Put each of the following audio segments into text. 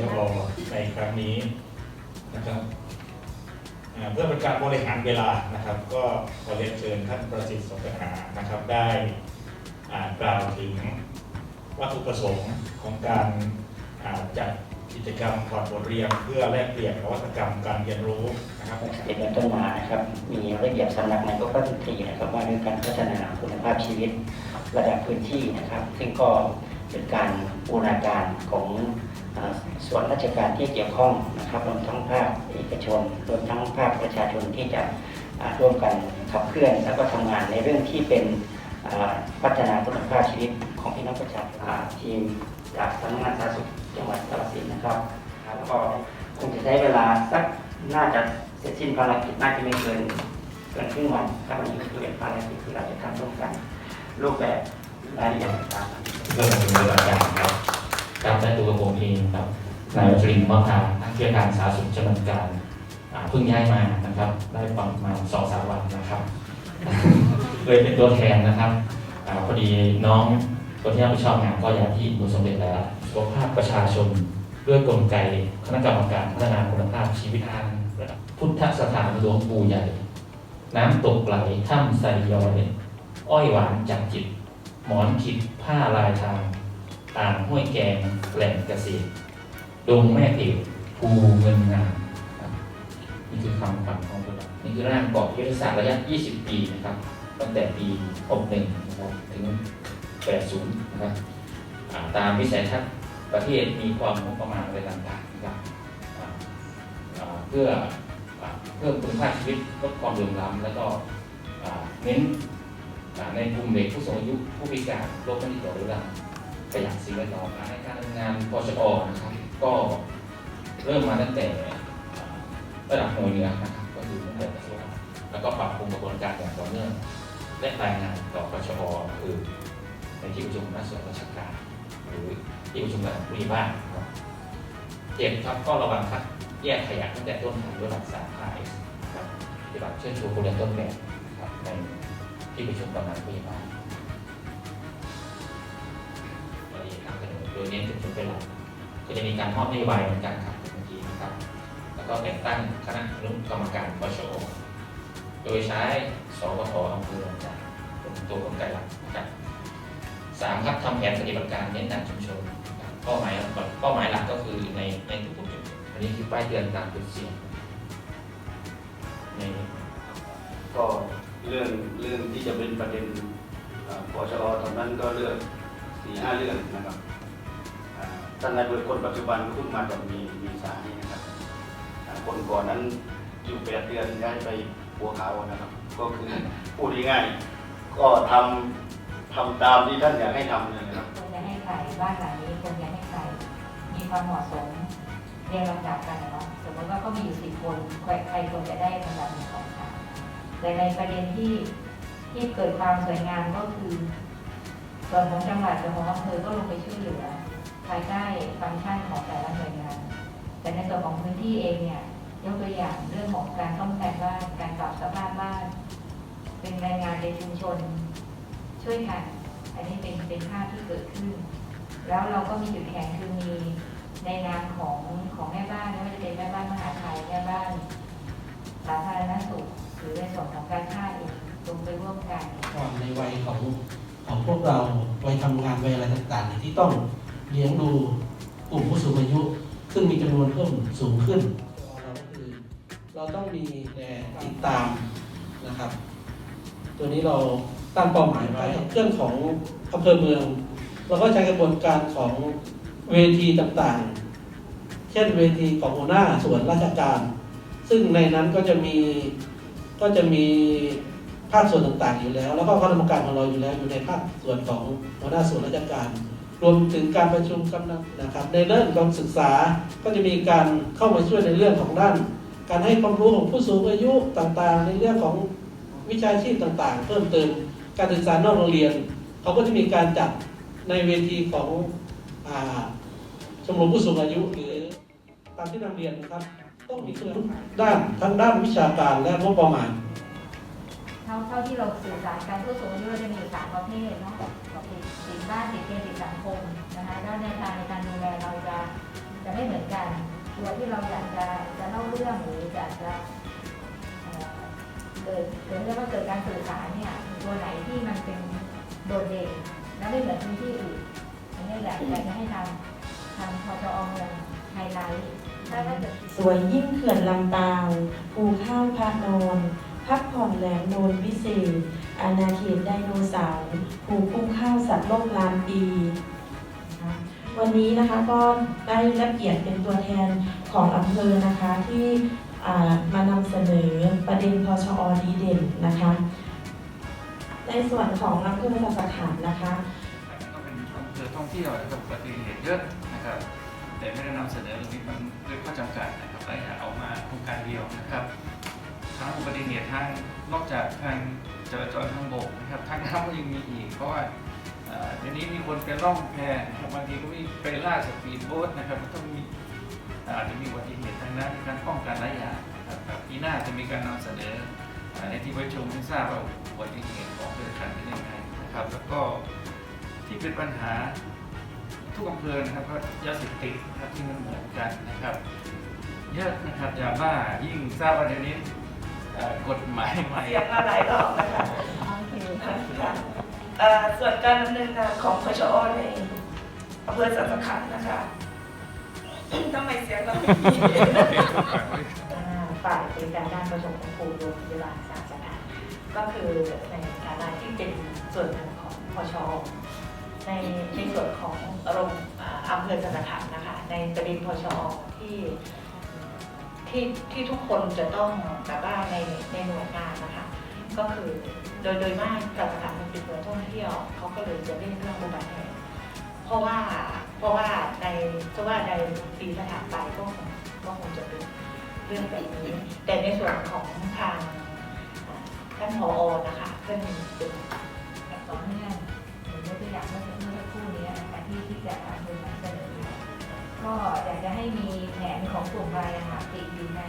ชบในครั้งนี้นะครับเพื่อเป็นการบริหารเวลานะครับ ก็ขอเรียนเชิญท่านประสิทธิ์สงหานะครับ ได้กล่าวถึงวัตถุประสงค์ของการาจัดกิจกรรมถอดบทเรียนเพื่อแลกเปลี่ยนนวัตกรรมการเรียนรู้นะครับเป็นเป็นต้นมานะครับ มีระเบียบสำนักในก็ข้อที่สี่นะครับว่าด้วยการพัฒนาคุณภาพชีวิตระดับพื้นที่นะครับ ซึ่งก็ เป็นการบูรณาการของอส่วนราชการที่เกี่ยวข้องนะครับรวมทั้งภาคเอกชนรวมทั้งภาคประชาชนที่จะร่วมกันขับเคลื่อน แล้วก็ทำงานในเรื่องที่เป็นพัฒนาคุณภาพชีวิตของพี่น้องประชาชนทีมจากสำนักงานสาธารณสุขจังหวัดกาฬสินธุ์นะครับแล้วก็คงจะใช้เวลาสักน่าจะเสร็จสิ้นภารกิจน่าจะไม่เกินเกินครึ่งวันครับวันนี้คือเป็นภารกิจที่เราจะทำร่วมกัน รูปแบบรายละเอียดต่างๆ เพื่อเป็นตัวอย่างครับการได้ตัวผมเองครับนายวัชรินทร์มะพร้าวนักวิชาการสาธารณสุขชำนาญการเพิ่งย้ายมานะครับ ได้ประมาณสองสามวันนะครับเลยเป็นตัวแทนนะครับอพอดีน้องคนที่รับผิดชอบงานก็ย้ายที่หนูสมเด็จแล้วสุขภาพประชาชนด้วยกลไกคณะกรรมการพัฒนาคุณภาพชีวิตทางพุทธสถานหลวงปู่ใหญ่ น้ำตกไหลถ้ำไซย้อยอ้อยหวานจากจิต หมอนขิดผ้าลายทางอ่างห้วยแกงแหล่งเกษตรดงแม่เอกภูเงินงามนี่คือคำคำของตัวเรานี่คือร่างกรอบยุทธศาสตร์ระยะ 20 ปีนะครับ ตั้งแต่ปี 61 นะครับ ถึง 80 นะครับตามวิสัยทัศน์ประเทศมีความงบประมาณอะไรต่างๆนะครับเพื่อเพิ่มคุณภาพชีวิตลดความเหลื่อมล้ำแล้วก็เน้น ในกลุ่มเด็กผู้สูงอายุผู้พิการโรคไม่ติดต่อเรื้อรังประหยัดสิ่งแวดล้อมในการทำงานปชอนะครับ ก็เริ่มมาตั้งแต่ระดับหน่วยเหนือนะครับก็คือตั้งแต่กระทรวงแล้วก็ปรับปรุงกระบวนการอย่างต่อเนื่องและรายงานต่อปชอคือในที่ประชุมคณะส่วนราชการหรือที่ประชุมระดับผู้ใหญ่บ้านครับเจ็ดครับก็ระวังคัดแยกขยะตั้งแต่ต้นทางด้วยหลักสามพายครับปฏิบัติเชิญชวนเรียนต้นแบบนะครับใน ที่ประชุมกำนันผู้ใหญ่บ้านรายละเอียดการเสนอโดยเน้นชุมชนเป็นหลักก็จะมีการมอบนโยบายเหมือนกันครับเมื่อกี้นะครับ แล้วก็แต่งตั้งคณะอนุกรรมการปชโดยใช้สวทอำเภอจากเป็นตัวกลไกหลักนะครับสามครับทำแผนปฏิบัติการเน้นหนักชุมชนเป้าหมายหลักเป้าหมายหลักก็คือในในทุกๆจุดอันนี้คือป้ายเตือนตามจุดเสี่ยงในก็ เรื่องเรื่องที่จะเป็นประเด็นเอ่อปชอตอนนั้นก็เลือกสี่ห้าเรื่องนะครับท่านนายเบิร์คนปัจจุบันเพิ่งมาจากมีมีสานี่นะครับคนก่อนนั้นอยู่แปดเดือนย้ายไปบัวขาวนะครับ ก็คือพูดง่ายๆก็ทำทำตามที่ท่านอยากให้ทำเลยนะครับควรจะให้ใครบ้านหลังนี้ควรจะให้ใครมีความเหมาะสมเรียงลำดับกันนะเนาะสมมติว่าก็มีอยู่สิบคนใครควรจะได้ลำดับหนึ่งสอง แต่ในประเด็นที่ที่เกิดความสวยงามก็คือ ส่วนของจังหวัดส่วนของอำเภอก็ลงไปช่วยเหลือ ภายใต้ฟังก์ชันของแต่ละหน่วยงาน แต่ในส่วนของพื้นที่เองเนี่ยยกตัวอย่างเรื่องของการซ่อมแซมบ้านการปรับสภาพบ้าน เป็นแรงงานในชุมชน ช่วยกันอันนี้เป็นเป็นภาพที่เกิดขึ้น แล้วเราก็มีจุดแข็งคือมีในนามของของแม่บ้านไม่ว่าจะเป็นแม่บ้านมหาไทยแม่บ้าน สาธารณสุขหรือในส่วนของการท่าเองลงไปร่วมกัน ก่อนในวัยของของพวกเราวัยทำงานวัยอะไรต่างๆ ที่ต้องเลี้ยงดูกลุ่มผู้สูงอายุ ซึ่งมีจำนวนเพิ่มสูงขึ้น เราก็คือเราต้องมีแต่ติดตามนะครับ ตัวนี้เราตั้งเป้าหมายไว้เรื่องของอำเภอเมือง เราก็ใช้กระบวนการของเวทีต่างๆ เช่นเวทีของหัวหน้าส่วนราชการ ซึ่งในนั้นก็จะมีก็จะมีภาคส่วนต่างๆอยู่แล้ว แล้วก็คณะกรรมการของเราอยู่แล้วอยู่ในภาคส่วนของหัวหน้าส่วนราชการ รวมถึงการประชุมกำนันนะครับ ในเรื่องการศึกษาก็จะมีการเข้ามาช่วยในเรื่องของด้าน การให้ความรู้ของผู้สูงอายุต่างๆ ในเรื่องของวิชาชีพต่างๆ เพิ่มเติมการศึกษานอกโรงเรียนเขาก็จะมีการจัดในเวทีของอชมรมผู้สูงอายุหรือตามที่นำเรียนนะครับ ต้องมีทุกด้านทั้งด้านวิชาการและงบประมาณ เท่าเท่าที่เราสื่อสารกันผู้สูงอายุเราจะมีอยู่สามประเภทเนาะติดติดบ้านติดเตียงติดสังคมนะคะแล้วในทางในการดูแลเราจะจะไม่เหมือนกัน ตัวที่เราอยากจะจะเล่าเรื่องหรืออยากจะเอ่อเกิดเกิดเรียกว่าเกิดการสื่อสารเนี่ยตัวไหนที่มันเป็นโดดเด่นและไม่เหมือนพื้นที่อื่นอันนี้อยากอยากจะให้ทำทำพอจอเมืองไฮไลท์ สวยยิ่งเขื่อนลำปาวภูข้าวพระนอนพักผ่อนแหลมโนนวิเศษ อาณาเขตไดโนเสาร์ภูคุ้มข้าวสัตว์โลกล้านปีวันนี้นะคะก็ได้รับเกียรติเป็นตัวแทนของอำเภอนะคะที่มานำเสนอประเด็นพชอดีเด่นนะคะ ในส่วนของอำเภอสังขารนะคะก็เป็นอำเภอท่องเที่ยวนะครับอุบัติเหตุเยอะนะครับ แต่ไม่ได้นำเสนอตรงนี้มันด้วยข้อจำกัดนะครับและอยากเอามาโครงการเดียวนะครับทั้งอุบัติเหตุทางนอกจากทางจราจรทางบกนะครับทางน้ำก็ยังมีอีกเพราะว่าเดี๋ยวนี้มีคนไปล่องแพนะครับบางทีก็มีไปล่าสปีดโบ๊ทนะครับมันต้องมีอาจจะมีอุบัติเหตุทางน้ำมีการป้องกันหลายอย่างนะครับปีหน้าจะมีการนำเสนอในที่ประชุมให้ทราบว่าอุบัติเหตุของเรือขันเป็นยังไงนะครับแล้วก็ที่เป็นปัญหา อำเภอนะครับก็ยาเสพติดนะครับที่มันเหมือนกันนะครับเยอะนะครับยาบ้ายิ่งทราบว่าเดี๋ยวนี้เอ่อกฎหมายใหม่เสียงมาหลายรอบนะคะโอเคค่ะเอ่อส่วนการดำเนินงานของพชอในอำเภอสังขะขันธ์นะคะ ทำไมเสียงเราไม่มีอ่าฝ่ายบริการด้านประสงค์ของครูโรงพยาบาลศาสนาก็คือในฐานะที่เป็นส่วนหนึ่งของพช ในในส่วนของโรงอ่าอำเภอสังขะนะคะ ในประเด็นพชที่ที่ที่ทุกคนจะต้องแบบว่าในในหน่วยงานนะคะ ก็คือโดยโดยมากสังขะมันเป็นเมืองท่องเที่ยวเขาก็เลยจะเล่นเรื่องอุบัติเหตุเพราะว่าเพราะว่าในเพราะว่าในปีสถานไปก็คงก็คงจะเป็นเรื่องแบบนี้ แต่ในส่วนของทางท่านผอนะคะท่านเป็นแบบต่อเนื่อง ตัวอย่างเมื่อสักครู่นี้นะคะที่ที่จะทำเป็นเสนอก็อยากจะให้มีแผนของกลุ่มรายอาหารติดอยู่ใน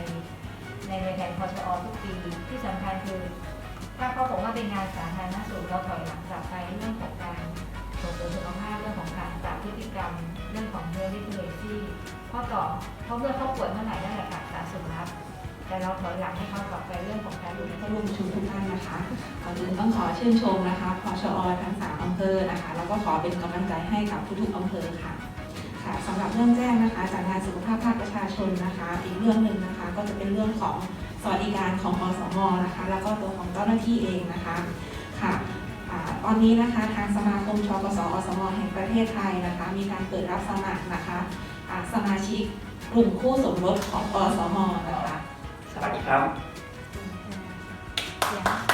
ในในแผนพชอทุกปีที่สำคัญคือ ถ้าเขาบอกว่าเป็นงานสาธารณสุขเราถอยหลังกลับไปเรื่องของการส่งเสริมสุขภาพเรื่องของการปรับพฤติกรรม เรื่องของเรื่องลิเทเรซีเพราะต่อเพราะเมื่อเขาป่วยเมื่อไหร่นั่นแหละค่ะสาธารณสุขครับแต่เราถอยหลังให้เขากลับไปเรื่อ งของการดูแลผู้ร่วมประชุมทุกท่านนะคะก่อนอื่นต้องขอชื่นชมนะคะพชอทั้งสามอำเภอนะคะ แล้วก็ขอเป็นกำลังใจให้กับทุกๆอำเภอค่ะค่ะสำหรับเรื่องแจ้งนะคะ จากงานสุขภาพภาคประชาชนนะคะ อีกเรื่องหนึ่งนะคะ ก็จะเป็นเรื่องของสวัสดิการของอสมนะคะ แล้วก็ตัวของเจ้าหน้าที่เองนะคะค่ะตอนนี้นะคะทางสมาคมชกสอสมแห่งประเทศไทยนะคะ มีการเปิดรับสมัครนะคะสมาชิกกลุ่มคู่สมรสของอสมนะคะ สวัสดีครับ เสียง